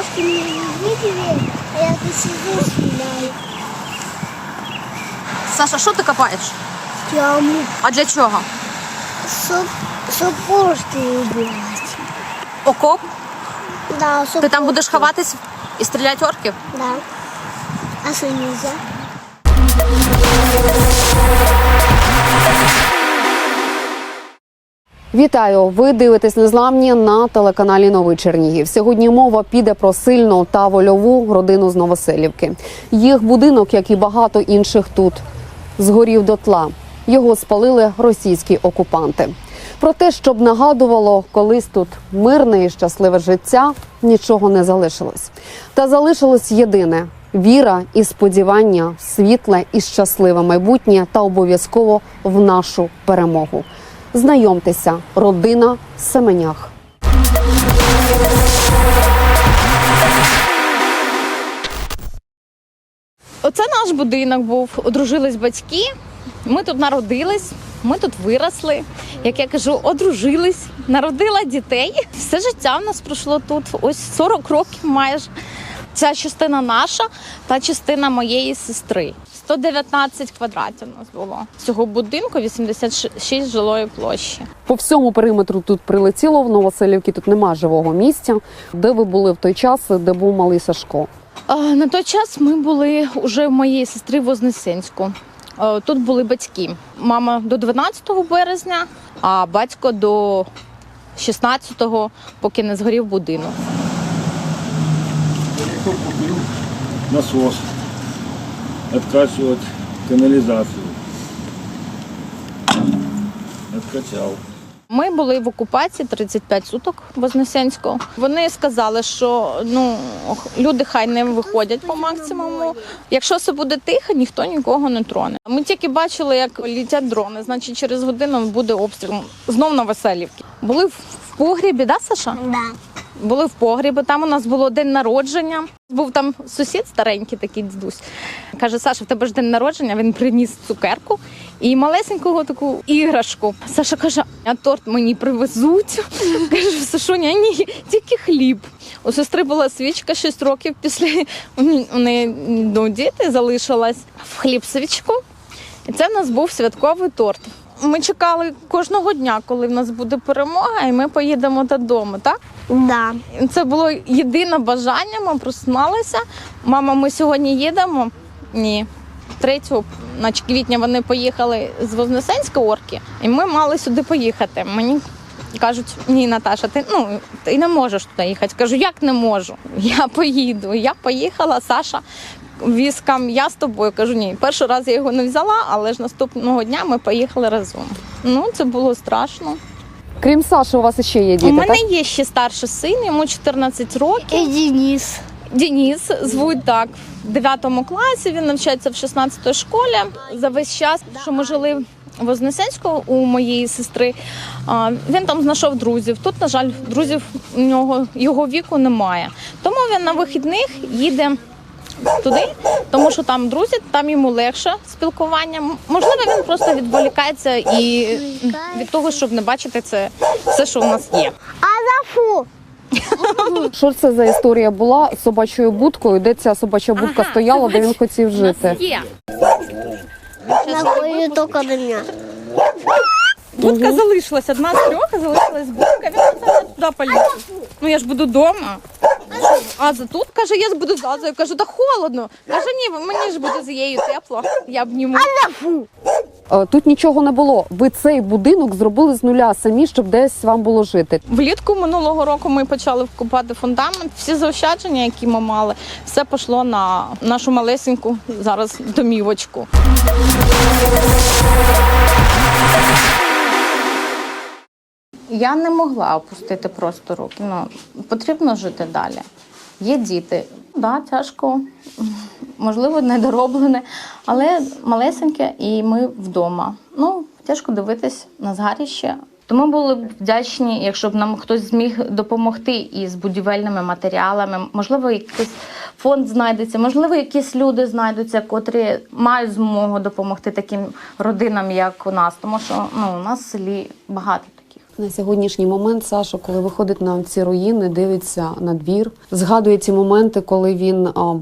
бабушки не видели, а я тут сижу стреляю. Саша, що ти копаєш? Яму, А для чого? чтоб, чтоб кошки убивать. Окоп? Да, чтоб Ти там будеш кошки. ховатись і стріляти орків? Да. А что нельзя? Вітаю! Ви дивитесь незламні на телеканалі Новий Чернігів. Сьогодні мова піде про сильну та вольову родину з Новоселівки. Їх будинок, як і багато інших тут, згорів дотла. Його спалили російські окупанти. Про те, щоб нагадувало колись тут мирне і щасливе життя, нічого не залишилось. Та залишилось єдине віра і сподівання, світле і щасливе майбутнє та обов'язково в нашу перемогу. Знайомтеся, родина Семенях. Оце наш будинок був. Одружились батьки. Ми тут народились, ми тут виросли. Як я кажу, одружились, народила дітей. Все життя в нас пройшло тут. Ось 40 років майже. Ця частина наша та частина моєї сестри. 119 квадратів у нас було. Цього будинку 86 жилої площі. По всьому периметру тут прилетіло в Новоселівці. Тут нема живого місця. Де ви були в той час, де був малий Сашко? На той час ми були уже в моєї сестри в Вознесенську. Тут були батьки. Мама до 12 березня, а батько до 16-го, поки не згорів будинок. Насос, откачивать канализацию. Откачал. Ми були в окупації 35 суток Вознесенського. Вони сказали, що ну люди хай не виходять по максимуму. Якщо все буде тихо, ніхто нікого не троне. Ми тільки бачили, як літять дрони. Значить, через годину буде обстріл. Знов на Веселівки. Були в погрібі, да, Саша? Да. Були в погрібі, там у нас було день народження. Був там сусід старенький, такий дідусь. Каже, Саша, в тебе ж день народження. Він приніс цукерку і малесенького таку іграшку. Саша каже, а торт мені привезуть. Каже, Сашуня, ні, тільки хліб. У сестри була свічка 6 років після у неї ну, діти залишилась в хліб свічку. І це в нас був святковий торт. Ми чекали кожного дня, коли в нас буде перемога, і ми поїдемо додому, так? Да. Це було єдине бажання. Ми проснулися. Мама, ми сьогодні їдемо. Ні. 3 наче квітня вони поїхали з Вознесенська орки, і ми мали сюди поїхати. Мені кажуть, ні, Наташа, ти ну ти не можеш туди їхати. Кажу, як не можу? Я поїду. Я поїхала, Саша віз я з тобою. Кажу, ні, перший раз я його не взяла, але ж наступного дня ми поїхали разом. Ну, це було страшно. Крім Саші, у вас ще є діти, У мене так? є ще старший син, йому 14 років. И Денис. Денис звуть так в 9 класі. Він навчається в 16 школі. За весь час, що ми жили в Вознесенську у моєї сестри, він там знайшов друзів. Тут, на жаль, друзів у нього його віку немає. Тому він на вихідних їде. Туди, тому що там друзі, там йому легше спілкування. Можливо, він просто відволікається і від того, щоб не бачити це все, що в нас є. А за фу. Що це за історія була з собачою будкою? Де ця собача будка Ага, стояла, де він хотів жити? Є. Будка залишилась, одна з трьох, залишилась будка. Він туди поліз. Ну я ж буду вдома. А за тут каже, я буду з Азою. Кажу, та холодно. Каже, ні, мені ж буде з її тепло. Я обніму. Е, Тут нічого не було. Ви цей будинок зробили з нуля самі, щоб десь вам було жити. Влітку минулого року ми почали вкопати фундамент. Всі заощадження, які ми мали, все пішло на нашу малесеньку зараз домівочку. Я не могла опустити просто руки. Ну, потрібно жити далі. Є діти. Да, тяжко, можливо, недороблене, але малесеньке, і ми вдома. Ну, тяжко дивитись на згаріще. Тому були б вдячні, якщо б нам хтось зміг допомогти із будівельними матеріалами. Можливо, якийсь фонд знайдеться, можливо, якісь люди знайдуться, котрі мають змогу допомогти таким родинам, як у нас. Тому що ну, у нас в селі багато. На сьогоднішній момент Саша, коли виходить на ці руїни, дивиться на двір, згадує ті моменти, коли він а,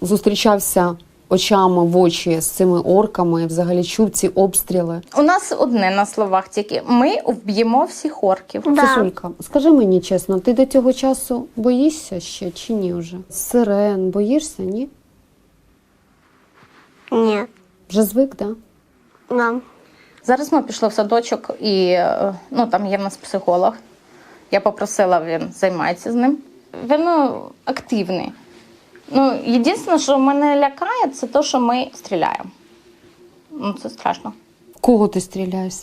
зустрічався очами в очі з цими орками, і взагалі чув ці обстріли. У нас одне на словах тільки ми вб'ємо всіх орків. Да. Сосулька, скажи мені чесно, ти до цього часу боїшся ще чи ні вже? Сирен, боїшся, ні? Нет. Вже звик, да? Да. Зараз ми пішли в садочок, і е, ну там є в нас психолог. Я попросила, він займається з ним. Він ну, активний. Ну, єдине, що мене лякає, це те, що ми стріляємо. Ну, це страшно. Кого ти стріляєш.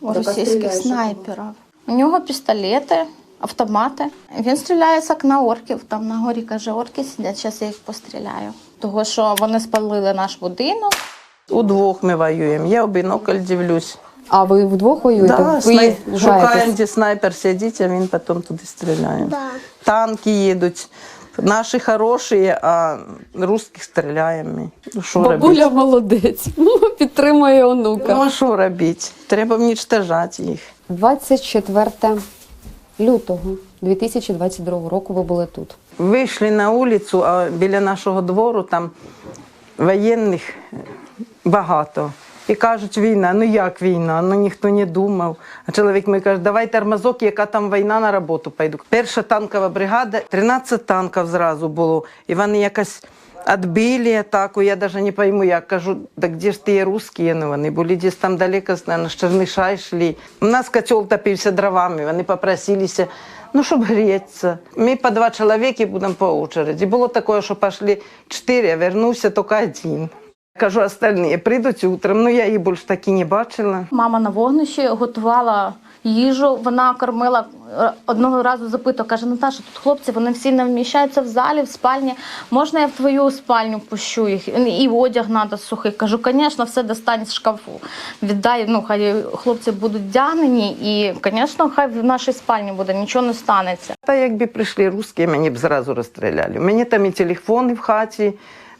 У російських снайперів. У нього пістолети, автомати. Він стріляє з окна орків. Там на горі каже, орки сидять, зараз я їх постріляю. Того, що вони спалили наш будинок. Удвох ми воюємо. Я в бінокль дивлюсь. А ви вдвох воюєте? Да, ви снай... Шукаємо, де снайпер сидить, а він потім туди стріляє. Да. Танки їдуть. Наші хороші, а русських стріляємо. ми. Ну, Бабуля робити? молодець, підтримує онука. Ну, а що робити? Треба внічтожати їх. 24 лютого 2022 року ви були тут. Вийшли на вулицю, а біля нашого двору там воєнних багато. І кажуть, війна, ну як війна? Ну ніхто не думав. А чоловік мені каже, давай тормозок, яка там війна на роботу пойду. Перша танкова бригада, 13 танків зразу було. І вони якось відбили атаку, я навіть не пойму, як кажу, так де ж ті русські? Ну, вони були десь там далеко, з Черниша йшли. У нас котел топився дровами, вони попросилися, ну, щоб грітися. Ми по два чоловіки будемо по очереді. Було таке, що пішли чотири, а вернувся тільки один. Кажу, остальні прийдуть утром, ну я їх більш таки не бачила. Мама на вогнищі готувала їжу. Вона кормила е, одного разу запитувала, каже: Наташа, тут хлопці вони всі не вміщаються в залі, в спальні. Можна я в твою спальню пущу їх? І одяг треба сухий. Кажу, звісно, все достань з шкафу. Віддай, ну хай хлопці будуть вдягнені, і, звісно, хай в нашій спальні буде, нічого не станеться. Та якби прийшли русські, мені б зразу розстріляли. У мене там і телефони в хаті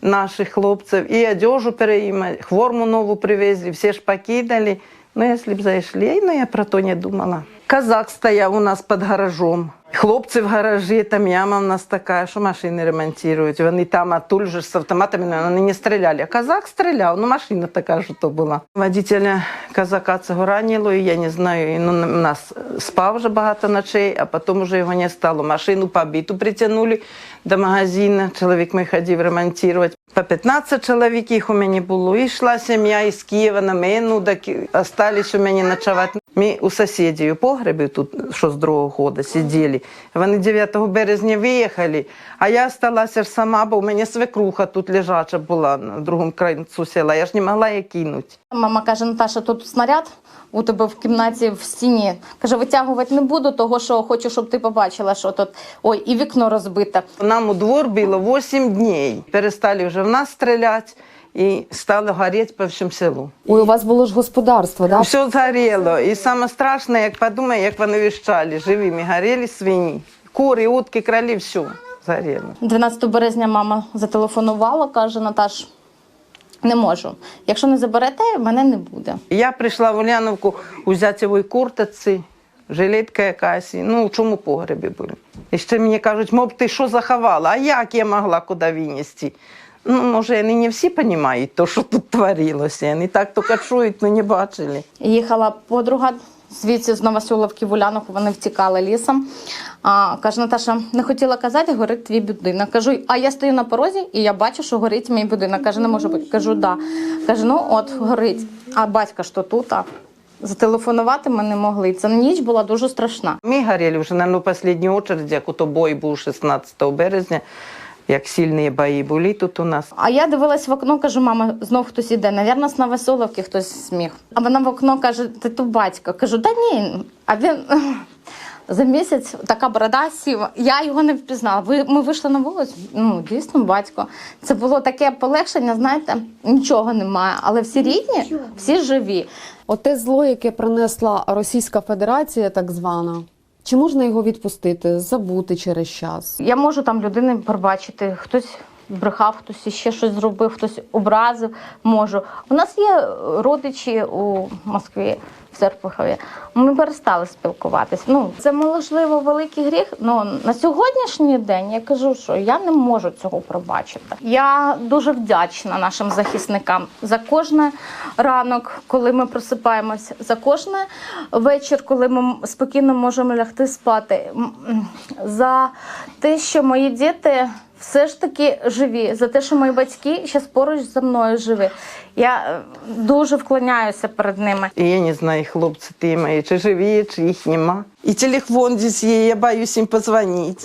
наших хлопців, і одежу переїмали, хворму нову привезли, всі ж покидали. Ну, якщо б зайшли, ну я про то не думала. Казак стояв у нас під гаражом. Хлопці в гаражі, там яма в нас така, що машини ремонтують. Вони там, а тут же з автоматами ну, вони не стріляли. Казак стріляв, ну машина така ж то була. Водителя казака цього ранило, і я не знаю, він ну, нас спав вже багато ночей, а потім вже його не стало. Машину побиту притягнули до магазину. Чоловік мій ходив ремонтувати. По 15 чоловік їх у мене було. І йшла сім'я із Києва на мене, так остались у мене ночувати. Ми у сусідів у погребі тут, що з другого года, сиділи. Вони 9 березня виїхали, а я залишилася ж сама, бо у мене свекруха тут лежача була на другому кінці села. Я ж не могла її кинути. Мама каже: Наташа, тут снаряд у тебе в кімнаті в стіні. Каже, витягувати не буду, того що хочу, щоб ти побачила, що тут ой, і вікно розбите. Нам у двор було 8 днів. Перестали вже в нас стріляти і стало горіти по всьому селу. Ой, у вас було ж господарство, да? Все згоріло. І саме страшне, як подумаю, як вони віщали, живими горіли свині. Кури, утки, кролі, все згоріло. 12 березня мама зателефонувала, каже: Наташ, не можу. Якщо не заберете, мене не буде. Я прийшла в Уляновку у зятєвій куртці, жилетка якась, ну, в чому погребі були. І ще мені кажуть, мов ти що заховала, а як я могла куди винести? Ну, може, вони не всі розуміють, то, що тут творилося. Вони так тільки чують, але не бачили. Їхала подруга звідси з Новоселовки в Уляновку, вони втікали лісом. А, каже, Наташа, не хотіла казати, горить твій будинок. Кажу, а я стою на порозі і я бачу, що горить мій будинок. Каже, не може бути. Кажу, да. Каже, ну от горить. А батька що тут? А? Зателефонувати ми не могли. Ця ніч була дуже страшна. Ми горіли вже, мабуть, в останній очереді, як ото бой був 16 березня, як сильні бої були тут у нас. А я дивилась в окно, кажу, мама, знов хтось іде. Навірно, з Новоселовки хтось сміх. А вона в окно каже, ти то батько. Кажу, да ні. А він за місяць така борода сіва. Я його не впізнала. Ви ми вийшли на вулицю. Ну, дійсно, батько. Це було таке полегшення, знаєте, нічого немає. Але всі рідні, всі живі. Оте зло, яке принесла Російська Федерація, так звана. Чи можна його відпустити, забути через час? Я можу там людини пробачити, хтось брехав, хтось ще щось зробив, хтось образив. Можу. У нас є родичі у Москві. В Серпухові ми перестали спілкуватися. Ну це можливо великий гріх. Ну на сьогоднішній день я кажу, що я не можу цього пробачити. Я дуже вдячна нашим захисникам за кожне ранок, коли ми просипаємось, за кожне вечір, коли ми спокійно можемо лягти спати. За те, що мої діти все ж таки живі, за те, що мої батьки ще поруч зі мною живі. Я е, дуже вклоняюся перед ними. І я не знаю, хлопці ті мої, чи живі, чи їх нема. І телефон здесь є, я боюсь їм позвонити.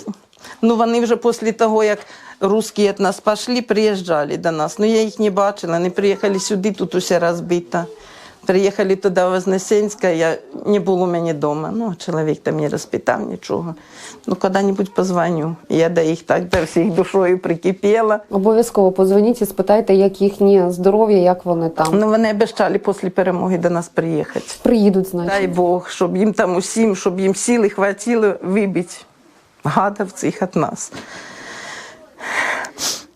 Ну, вони вже після того, як русські від нас пішли, приїжджали до нас. Ну, я їх не бачила, вони приїхали сюди, тут усе розбито. Приїхали туди в Вознесенська, я не було у мене вдома. Ну, чоловік там не розпитав нічого. Ну, коли-небудь позвоню. Я до їх так до всіх душою прикипіла. Обов'язково позвоніть і спитайте, як їхнє здоров'я, як вони там. Ну, вони обіцяли після перемоги до нас приїхати. Приїдуть, значить. Дай Бог, щоб їм там усім, щоб їм сили хватило вибити гадів цих від нас.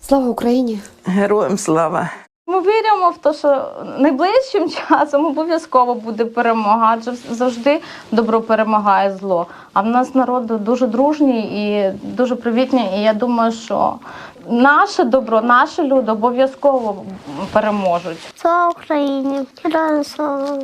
Слава Україні! Героям слава! Ми віримо в те, що найближчим часом обов'язково буде перемога, адже завжди добро перемагає зло. А в нас народ дуже дружній і дуже привітний. І я думаю, що наше добро, наші люди обов'язково переможуть. Слава Україні! Слава!